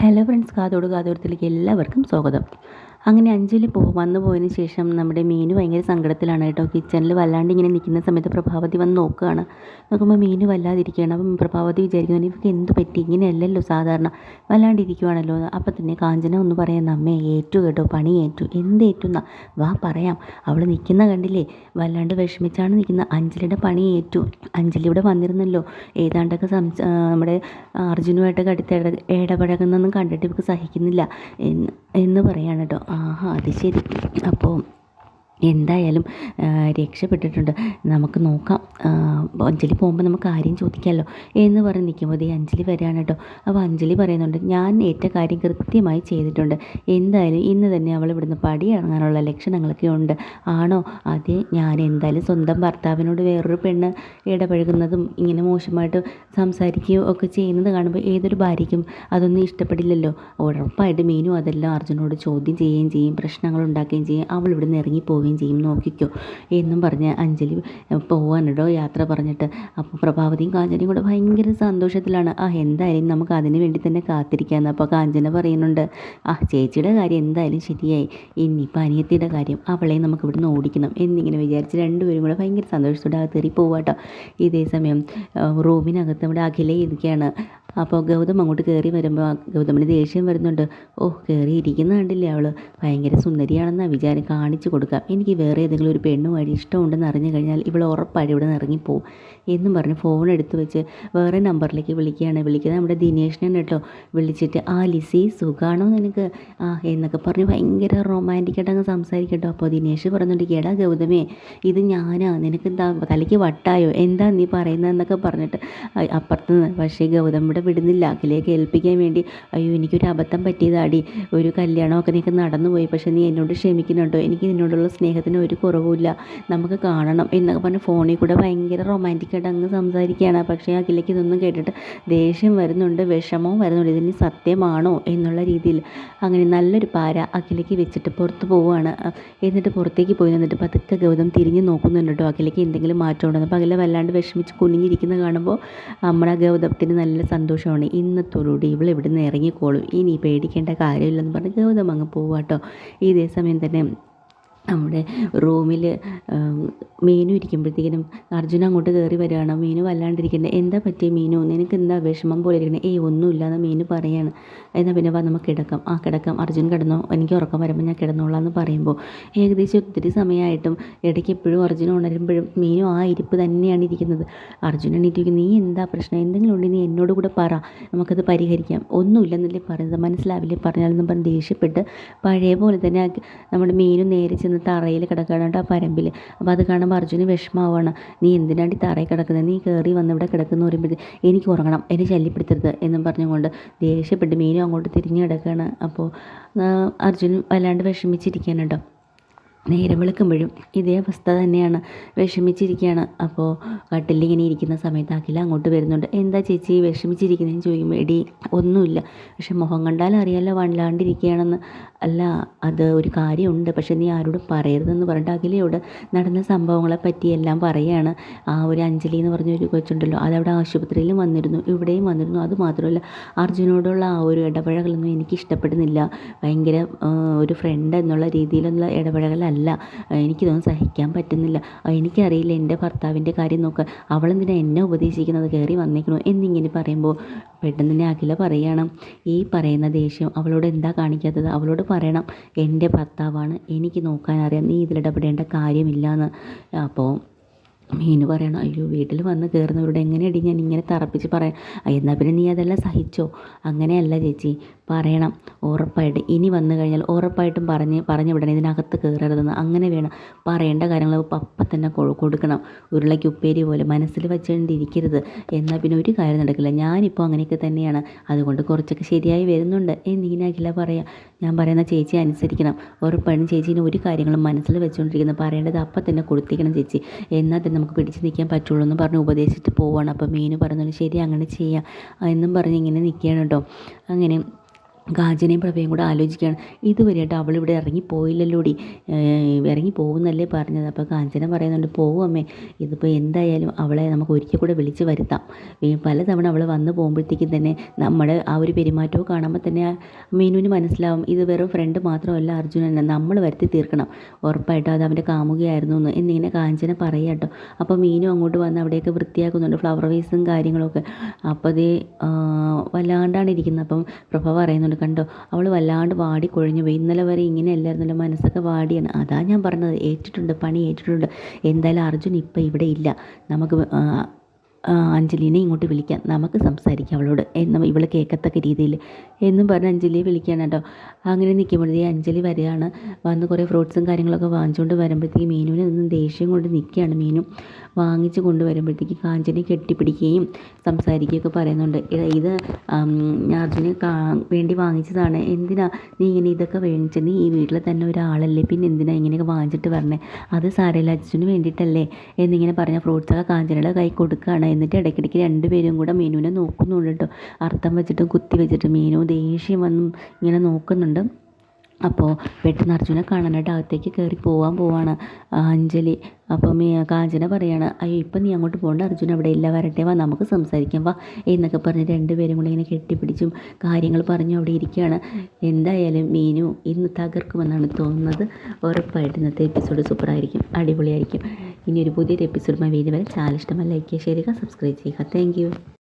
Hello friends കാതോട് കാതോടത്തിലേക്ക് എല്ലാവർക്കും സ്വാഗതം. അങ്ങനെ അഞ്ജലി പോ വന്നു പോയതിന് ശേഷം നമ്മുടെ മീനു ഭയങ്കര സങ്കടത്തിലാണ് കേട്ടോ. കിച്ചണിൽ വല്ലാണ്ട് ഇങ്ങനെ നിൽക്കുന്ന സമയത്ത് പ്രഭാവതി വന്ന് നോക്കുകയാണ്. നോക്കുമ്പോൾ മീനു വല്ലാതിരിക്കുകയാണ്. അപ്പം പ്രഭാവതി വിചാരിക്കുന്നു ഇവർക്ക് എന്ത് പറ്റി? ഇങ്ങനെയല്ലല്ലോ സാധാരണ. വല്ലാണ്ടിരിക്കുവാണല്ലോ. അപ്പം തന്നെ കാഞ്ചന ഒന്ന് പറയുന്ന അമ്മേ ഏറ്റു കേട്ടോ പണി ഏറ്റു. എന്ത് ഏറ്റുന്ന? വാ പറയാം. അവൾ നിൽക്കുന്ന കണ്ടില്ലേ? വല്ലാണ്ട് വിഷമിച്ചാണ് നിൽക്കുന്ന. അഞ്ജലിയുടെ പണി ഏറ്റു. അഞ്ജലി ഇവിടെ വന്നിരുന്നല്ലോ. ഏതാണ്ടൊക്കെ സംസ നമ്മുടെ അർജുനുമായിട്ടൊക്കെ അടുത്ത് ഇട ഇടപഴകുന്നൊന്നും കണ്ടിട്ട് ഇവർക്ക് സഹിക്കുന്നില്ല. എന്ന് പറയാണ് കേട്ടോ ആഹാ അത് ശരി. അപ്പോൾ എന്തായാലും രക്ഷപ്പെട്ടിട്ടുണ്ട്. നമുക്ക് നോക്കാം. അഞ്ജലി പോകുമ്പോൾ നമുക്ക് ആരെയും ചോദിക്കാമല്ലോ എന്ന് പറഞ്ഞ് നിൽക്കുമ്പോൾ ഈ അഞ്ജലി വരികയാണ് കേട്ടോ. അപ്പോൾ അഞ്ജലി പറയുന്നുണ്ട് ഞാൻ ഏറ്റ കാര്യം കൃത്യമായി ചെയ്തിട്ടുണ്ട്. എന്തായാലും ഇന്ന് തന്നെ അവൾ ഇവിടുന്ന് പടി ഇറങ്ങാനുള്ള ലക്ഷണങ്ങളൊക്കെ ഉണ്ട്. ആണോ? അതെ ഞാൻ എന്തായാലും സ്വന്തം ഭർത്താവിനോട് വേറൊരു പെണ്ണ് ഇടപഴകുന്നതും ഇങ്ങനെ മോശമായിട്ട് സംസാരിക്കുകയോ ഒക്കെ ചെയ്യുന്നത് കാണുമ്പോൾ ഏതൊരു ഭാര്യയ്ക്കും അതൊന്നും ഇഷ്ടപ്പെടില്ലല്ലോ. ഉറപ്പായിട്ട് മീനും അതെല്ലാം അർജുനോട് ചോദ്യം ചെയ്യുകയും ചെയ്യും പ്രശ്നങ്ങൾ ഉണ്ടാക്കുകയും ചെയ്യും. അവൾ ഇവിടുന്ന് ഇറങ്ങിപ്പോവുകയും പോവുകയും ചെയ്യും നോക്കിക്കോ. എന്നും പറഞ്ഞ് അഞ്ജലി പോവാനിടോ യാത്ര പറഞ്ഞിട്ട്. അപ്പോൾ പ്രഭാവതിയും കാഞ്ചനയും കൂടെ ഭയങ്കര സന്തോഷത്തിലാണ്. ആ എന്തായാലും നമുക്ക് അതിന് വേണ്ടി തന്നെ കാത്തിരിക്കാമെന്ന് അപ്പോൾ കാഞ്ചന പറയുന്നുണ്ട്. ആ ചേച്ചിയുടെ കാര്യം എന്തായാലും ശരിയായി. ഇനിയിപ്പോൾ അനിയത്തിയുടെ കാര്യം അവളെ നമുക്ക് ഇവിടുന്ന് ഓടിക്കണം എന്നിങ്ങനെ വിചാരിച്ച് രണ്ടുപേരും കൂടെ ഭയങ്കര സന്തോഷത്തോടെ അകത്തേറി പോവാട്ടോ ഇതേ സമയം റൂമിനകത്ത് നമ്മുടെ അഖില ഇരിക്കുകയാണ്. അപ്പോൾ ഗൗതം അങ്ങോട്ട് കയറി വരുമ്പോൾ ഗൗതമിന് ദേഷ്യം വരുന്നുണ്ട്. ഓ കയറി ഇരിക്കുന്ന കണ്ടില്ലേ അവൾ ഭയങ്കര സുന്ദരിയാണെന്നാണ് വിചാരം കാണിച്ചു കൊടുക്കാം. എനിക്ക് വേറെ ഏതെങ്കിലും ഒരു പെണ്ണുമായിട്ട് ഇഷ്ടമുണ്ടെന്ന് അറിഞ്ഞു കഴിഞ്ഞാൽ ഇവൾ ഉറപ്പായിട്ട് ഇവിടെ നിന്ന് ഇറങ്ങിപ്പോവും എന്നും പറഞ്ഞ് ഫോൺ എടുത്ത് വെച്ച് വേറെ നമ്പറിലേക്ക് വിളിക്കുകയാണ്. വിളിക്കുന്നത് നമ്മുടെ ദിനേഷിനെ കേട്ടോ. വിളിച്ചിട്ട് ആ ലിസി സുഖാണോ നിനക്ക്? ആ എന്നൊക്കെ പറഞ്ഞ് ഭയങ്കര റൊമാന്റിക്കായിട്ട് അങ്ങ് സംസാരിക്കട്ടോ അപ്പോൾ ദിനേഷ് പറഞ്ഞിട്ട് കേടാ ഗൗതമേ ഇത് ഞാനാ നിനക്ക് എന്താ തലയ്ക്ക് വട്ടായോ? എന്താ നീ പറയുന്നതെന്നൊക്കെ പറഞ്ഞിട്ട് അപ്പുറത്ത് നിന്ന് പക്ഷേ ഗൗതം ഇവിടെ വിടുന്നില്ല. അഖിലേക്ക് ഏൽപ്പിക്കാൻ വേണ്ടി അയ്യോ എനിക്കൊരു അബദ്ധം പറ്റിയതാടി. ഒരു കല്യാണമൊക്കെ നിനക്ക് നടന്നുപോയി. പക്ഷേ നീ എന്നോട് ക്ഷമിക്കുന്നുണ്ടോ? എനിക്ക് നിന്നോടുള്ള സ്നേഹത്തിന് ഒരു കുറവുമില്ല. നമുക്ക് കാണണം എന്നൊക്കെ പറഞ്ഞ് ഫോണിൽ കൂടെ ഭയങ്കര റൊമാന്റിക്കായിട്ട് അങ്ങ് സംസാരിക്കുകയാണ്. പക്ഷേ അഖിലേക്ക് ഇതൊന്നും കേട്ടിട്ട് ദേഷ്യം വരുന്നുണ്ട് വിഷമവും വരുന്നുണ്ട്. ഇതിന് സത്യമാണോ എന്നുള്ള രീതിയിൽ അങ്ങനെ നല്ലൊരു പാര അഖിലേക്ക് വെച്ചിട്ട് പുറത്ത് പോവുകയാണ്. എന്നിട്ട് പുറത്തേക്ക് പോയി നിന്നിട്ട് പതുക്കെ ഗൗതം തിരിഞ്ഞ് നോക്കുന്നുണ്ട് കേട്ടോ. അഖിലേക്ക് എന്തെങ്കിലും മാറ്റം ഉണ്ടെന്ന് അപ്പോൾ അഖില വല്ലാണ്ട് വിഷമിച്ച് കുനിഞ്ഞിരിക്കുന്ന കാണുമ്പോൾ നമ്മുടെ ഗൗതമത്തിന് നല്ല സന്തോഷമാണ്. ഇന്നത്തോടുകൂടി ഇവൾ ഇവിടെ നിന്ന് ഇറങ്ങിക്കോളും. ഇനി പേടിക്കേണ്ട കാര്യമില്ലെന്ന് പറഞ്ഞ് ഗൗതം അങ്ങ് പോവാട്ടോ ഇതേ സമയം തന്നെ നമ്മുടെ റൂമിൽ മീനു ഇരിക്കുമ്പോഴത്തേക്കിനും അർജുന അങ്ങോട്ട് കയറി വരികയാണ്. മീനു വല്ലാണ്ടിരിക്കുന്നത് എന്താ പറ്റിയ മീനു? നിനക്ക് എന്താ വിഷമം പോലെ ഇരിക്കുന്നത് ഏയ് ഒന്നുമില്ല എന്ന് മീനു പറയാണ്. എന്നാൽ പിന്നെ വാ നമുക്ക് കിടക്കാം. ആ കിടക്കാം. അർജുൻ കിടന്നോ. എനിക്ക് ഉറക്കം വരുമ്പോൾ ഞാൻ കിടന്നോളാം എന്ന് പറയുമ്പോൾ ഏകദേശം ഒത്തിരി സമയമായിട്ടും ഇടയ്ക്ക് എപ്പോഴും അർജുന ഉണരുമ്പോഴും മീനു ആ ഇരിപ്പ് തന്നെയാണ് ഇരിക്കുന്നത്. അർജുൻ എണീറ്റിരിക്കും നീ എന്താ പ്രശ്നം? എന്തെങ്കിലും ഉണ്ടെങ്കിൽ നീ എന്നോട് കൂടെ പറ. നമുക്കത് പരിഹരിക്കാം. ഒന്നുമില്ലെന്നല്ലേ പറയുന്നത് മനസ്സിലാവില്ലേ? പറഞ്ഞാലെന്ന് പറഞ്ഞ് ദേഷ്യപ്പെട്ട് പഴയ പോലെ തന്നെ നമ്മുടെ മീനു നേരെ ചെന്ന് തറയിൽ കിടക്കുകയാണ് ആ പരമ്പിൽ അപ്പോൾ അത് കാണുമ്പോൾ അർജുന് വിഷമാവാണ് നീ എന്തിനാണ് തറയിൽ കിടക്കുന്നത്? നീ കയറി വന്ന് ഇവിടെ കിടക്കുന്നു പറയുമ്പോഴത്തേക്ക് എനിക്ക് ഉറങ്ങണം എന്നെ ശല്യപ്പെടുത്തരുത് എന്നും പറഞ്ഞുകൊണ്ട് ദേഷ്യപ്പെട്ട് മീനും അങ്ങോട്ട് തിരിഞ്ഞു കിടക്കുകയാണ്. അപ്പോൾ അർജുൻ വല്ലാണ്ട് വിഷമിച്ചിരിക്കാനുണ്ടോ നേരം വെളുക്കുമ്പോഴും ഇതേ അവസ്ഥ തന്നെയാണ് വിഷമിച്ചിരിക്കുകയാണ് അപ്പോൾ കട്ടിലിങ്ങനെ ഇരിക്കുന്ന സമയത്ത് അഖില അങ്ങോട്ട് വരുന്നുണ്ട്. എന്താ ചേച്ചി വിഷമിച്ചിരിക്കുന്നതെന്ന് ചോദിക്കുമ്പോൾ എടി ഒന്നുമില്ല. പക്ഷെ മുഖം കണ്ടാൽ അറിയാലോ വണ്ടാണ്ടിരിക്കുകയാണെന്ന് അല്ല അത് ഒരു കാര്യമുണ്ട്. പക്ഷെ നീ ആരോടും പറയരുതെന്ന് പറഞ്ഞിട്ട് അഖിലയോട് നടന്ന സംഭവങ്ങളെ പറ്റി എല്ലാം പറയുകയാണ് ആ ഒരു അഞ്ജലി എന്ന് പറഞ്ഞ ഒരു കൊച്ചുണ്ടല്ലോ അതവിടെ ആശുപത്രിയിലും വന്നിരുന്നു. ഇവിടെയും വന്നിരുന്നു. അത് മാത്രമല്ല അർജുനോടുള്ള ആ ഒരു ഇടപഴകലൊന്നും എനിക്ക് ഇഷ്ടപ്പെടുന്നില്ല ഭയങ്കര ഒരു ഫ്രണ്ട് എന്നുള്ള രീതിയിലുള്ള ഇടപഴകലല്ല. അല്ല എനിക്കിതൊന്നും സഹിക്കാൻ പറ്റുന്നില്ല. എനിക്കറിയില്ല എന്റെ ഭർത്താവിന്റെ കാര്യം നോക്കുക അവളെന്തിനാ എന്നെ ഉപദേശിക്കുന്നത്? കയറി വന്നേക്കണോ. എന്നിങ്ങനെ പറയുമ്പോൾ പെട്ടെന്ന് തന്നെ അഖില പറയണം ഈ പറയുന്ന ദേഷ്യം അവളോട് എന്താ കാണിക്കാത്തത്? അവളോട് പറയണം എന്റെ ഭർത്താവാണ്. എനിക്ക് നോക്കാൻ അറിയാം നീ ഇതിലിടപെടേണ്ട കാര്യമില്ല എന്ന് അപ്പോൾ മീനു പറയണം അയ്യോ വീട്ടിൽ വന്ന് കയറുന്നവരോട് എങ്ങനെയടി ഞാൻ ഇങ്ങനെ തറപ്പിച്ച് പറയാം? എന്നാൽ പിന്നെ നീ അതെല്ലാം സഹിച്ചോ? അങ്ങനെയല്ല ചേച്ചി. പറയണം. ഉറപ്പായിട്ട്. ഇനി വന്നു കഴിഞ്ഞാൽ ഉറപ്പായിട്ടും പറഞ്ഞ് പറഞ്ഞു വിടണം. ഇതിനകത്ത് കയറരുതെന്ന് അങ്ങനെ വേണം. പറയേണ്ട കാര്യങ്ങൾ അപ്പം തന്നെ കൊടുക്കണം. ഉരുളയ്ക്ക് ഉപ്പേരി പോലെ മനസ്സിൽ വെച്ചുകൊണ്ടിരിക്കരുത് എന്നാൽ പിന്നെ ഒരു കാര്യം നടക്കില്ല. ഞാനിപ്പോൾ അങ്ങനെയൊക്കെ തന്നെയാണ്. അതുകൊണ്ട് കുറച്ചൊക്കെ ശരിയായി വരുന്നുണ്ട്. എന്നിങ്ങനെയാക്കില്ല പറയുക ഞാൻ പറയുന്ന ചേച്ചി അനുസരിക്കണം. ഉറപ്പായിട്ടും ചേച്ചീനെ ഒരു കാര്യങ്ങളും മനസ്സിൽ വെച്ചുകൊണ്ടിരിക്കുന്നത് പറയേണ്ടത് അപ്പം തന്നെ കൊടുത്തിരിക്കണം ചേച്ചി. എന്നാൽ തന്നെ നമുക്ക് പിടിച്ച് നിൽക്കാൻ പറ്റുള്ളൂ എന്ന് പറഞ്ഞ് ഉപദേശിച്ചിട്ട് പോവുകയാണ് അപ്പോൾ മീനു പറഞ്ഞാലും ശരി അങ്ങനെ ചെയ്യാം. എന്നും പറഞ്ഞ് ഇങ്ങനെ നിൽക്കുകയാണ് കേട്ടോ അങ്ങനെ കാഞ്ചനയും പ്രഭയും കൂടെ ആലോചിക്കുകയാണ്. ഇതുവരെയായിട്ട് അവളിവിടെ ഇറങ്ങിപ്പോയില്ലല്ലോടി ഇറങ്ങി പോകുന്നല്ലേ പറഞ്ഞത്? അപ്പോൾ കാഞ്ചന പറയുന്നുണ്ട് പോവും അമ്മേ. ഇതിപ്പോൾ എന്തായാലും അവളെ നമുക്ക് ഒരിക്കൽ കൂടെ വിളിച്ച് വരുത്താം. പലതവണ അവൾ വന്നു പോകുമ്പോഴത്തേക്കും തന്നെ നമ്മുടെ ആ ഒരു പെരുമാറ്റവും കാണുമ്പോൾ തന്നെ മീനുവിന് മനസ്സിലാവും ഇത് വെറും ഫ്രണ്ട് മാത്രമല്ല അർജുനൻ നമ്മൾ വരുത്തി തീർക്കണം. ഉറപ്പായിട്ടും അത് അവന്റെ കാമുകയായിരുന്നു എന്ന്. എന്നിങ്ങനെ കാഞ്ചന പറയാട്ടോ അപ്പോൾ മീനു അങ്ങോട്ട് വന്ന് അവിടെയൊക്കെ വൃത്തിയാക്കുന്നുണ്ട് ഫ്ലവർ വേസും കാര്യങ്ങളൊക്കെ. അപ്പോൾ അത് വല്ലാണ്ടാണ് ഇരിക്കുന്നത്. അപ്പം പ്രഭ പറയുന്നുണ്ട് കണ്ടോ. അവൾ വല്ലാണ്ട് വാടി കൊഴിഞ്ഞു പോയി. ഇന്നലെ വരെ ഇങ്ങനെ അല്ലായിരുന്നല്ലോ. മനസ്സൊക്കെ വാടിയാണ്. അതാ ഞാൻ പറഞ്ഞത്. ഏറ്റിട്ടുണ്ട്. പണി ഏറ്റിട്ടുണ്ട്. എന്തായാലും അർജുൻ ഇപ്പം ഇവിടെ ഇല്ല. നമുക്ക് അഞ്ജലിനെ ഇങ്ങോട്ട് വിളിക്കാം. നമുക്ക് സംസാരിക്കാം അവളോട്. എന്നും ഇവൾ കേൾക്കത്തക്ക രീതിയിൽ. എന്നും പറഞ്ഞ് അഞ്ജലിയെ വിളിക്കുകയാണ് കേട്ടോ. അങ്ങനെ നിൽക്കുമ്പോഴത്തേ അഞ്ജലി വരികയാണ്. വന്ന് കുറേ ഫ്രൂട്ട്സും കാര്യങ്ങളൊക്കെ വാങ്ങിച്ചുകൊണ്ട് വരുമ്പോഴത്തേക്ക് മീനുവിനെ ഒന്നും ദേഷ്യം കൊണ്ട് നിൽക്കുകയാണ് മീനും. വാങ്ങിച്ച് കൊണ്ടുവരുമ്പോഴത്തേക്ക് കാഞ്ചനെ കെട്ടിപ്പിടിക്കുകയും സംസാരിക്കുകയൊക്കെ പറയുന്നുണ്ട്. ഇത് അർജുനെ വേണ്ടി വാങ്ങിച്ചതാണ്. എന്തിനാ നീ ഇങ്ങനെ ഇതൊക്കെ വേണിച്ചത് നീ ഈ വീട്ടിൽ തന്നെ ഒരാളല്ലേ? പിന്നെ എന്തിനാ ഇങ്ങനെയൊക്കെ വാങ്ങിച്ചിട്ട് വരണേ? അത് സാരമില്ല അച്ഛന് വേണ്ടിയിട്ടല്ലേ? എന്നിങ്ങനെ പറഞ്ഞ ഫ്രൂട്ട്സൊക്കെ കാഞ്ചനയുടെ കൈ കൊടുക്കുകയാണ്. എന്നിട്ട് ഇടയ്ക്കിടയ്ക്ക് രണ്ടുപേരും കൂടെ മീനുവിനെ നോക്കുന്നുണ്ട് കേട്ടോ. അർത്ഥം വെച്ചിട്ടും കുത്തി വെച്ചിട്ടും മീനു ദേഷ്യം വന്നും ഇങ്ങനെ നോക്കുന്നുണ്ട്. അപ്പോൾ പെട്ടെന്ന് അർജുനെ കാണാനായിട്ട് അകത്തേക്ക് കയറി പോകാൻ പോവാണ് അഞ്ജലി. അപ്പോൾ മീ കാഞ്ചന പറയാണ് അയ്യോ ഇപ്പം നീ അങ്ങോട്ട് പോകണ്ട അർജുൻ അവിടെ ഇല്ല വരട്ടെ വാ നമുക്ക് സംസാരിക്കാം വാ എന്നൊക്കെ പറഞ്ഞ് രണ്ടുപേരും കൂടെ ഇങ്ങനെ കെട്ടിപ്പിടിച്ചും കാര്യങ്ങൾ പറഞ്ഞു അവിടെ ഇരിക്കുകയാണ്. എന്തായാലും മീനു ഇന്ന് തകർക്കുമെന്നാണ് തോന്നുന്നത്. ഉറപ്പായിട്ട് ഇന്നത്തെ എപ്പിസോഡ് സൂപ്പറായിരിക്കും അടിപൊളിയായിരിക്കും. ഇനി ഒരു പുതിയൊരു എപ്പിസോഡുമായി വീണ്ടും വരെ. ചാനൽ ഇഷ്ടമായി ലൈക്ക് ചെയ്യുക ഷെയർ ചെയ്യുക സബ്സ്ക്രൈബ് ചെയ്യുക. താങ്ക്